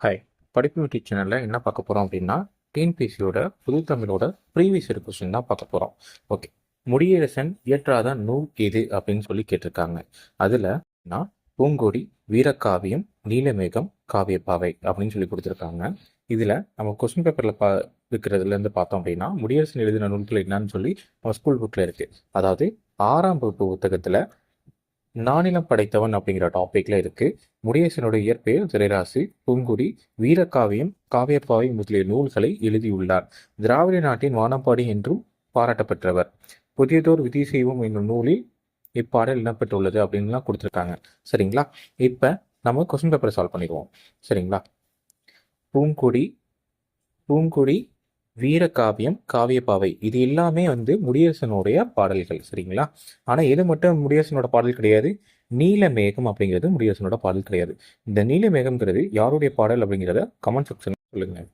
Hi படிப்பு வெற்றி சேனலில் என்ன பார்க்க போகிறோம் அப்படின்னா டிஎன்பிசியோட புது தமிழோட ப்ரீவியஸ் இயர் கொஸ்டின் தான் பார்க்க போகிறோம் ஓகே முடியரசன் இயற்றாத நூல் எது அப்படின்னு சொல்லி கேட்டிருக்காங்க. அதில் நான் பூங்கொடி வீரக்காவியம் நீலமேகம் காவியப்பாவை அப்படின்னு சொல்லி கொடுத்துருக்காங்க. இதில் நம்ம கொஸ்டின் பேப்பரில் பா இருக்கிறதுலேருந்து பார்த்தோம் அப்படின்னா முடியரசன் எழுதின நூல்கள் என்னன்னு சொல்லி நம்ம ஸ்கூல் புக்கில் இருக்குது அதாவது ஆறாம் வகுப்பு புத்தகத்தில் நானிலம் படைத்தவன் அப்படிங்கிற டாபிக்ல இருக்கு. முடியரசனுடைய இயற்பெயர் திரைராசி பூங்குடி வீரக்காவியம் காவியப்பாவை முதலிய நூல்களை எழுதியுள்ளார். திராவிட நாட்டின் வானப்பாடி என்றும் பாராட்டப்பெற்றவர். புதியதோர் விதி செய்வோம் என்னும் நூலில் இப்பாடல் இடம்பெற்றுள்ளது அப்படின்லாம் கொடுத்துருக்காங்க. சரிங்களா? இப்போ நம்ம கொஸ்டின் பேப்பரை சால்வ் பண்ணிடுவோம். சரிங்களா? பூங்குடி பூங்குடி வீரகாவியம் காவியப்பாவை. இது எல்லாமே வந்து முடியரசனுடைய பாடல்கள் சரிங்களா? ஆனால் எது மட்டும் முடியரசனோட பாடல் கிடையாது? நீலமேகம் அப்படிங்கிறது முடியரசனோட பாடல் கிடையாது. இந்த நீலமேகம்ங்கிறது யாருடைய பாடல் அப்படிங்கிறத கமெண்ட் செக்ஷன் சொல்லுங்கள்